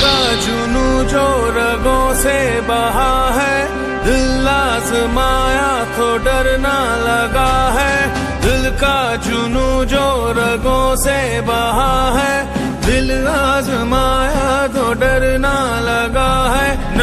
का जुनू जो रगों से बहा है। दिल माया तो डरना लगा है। दिल का जुनू जो रगों से बहा है। दिल माया तो डरना लगा है।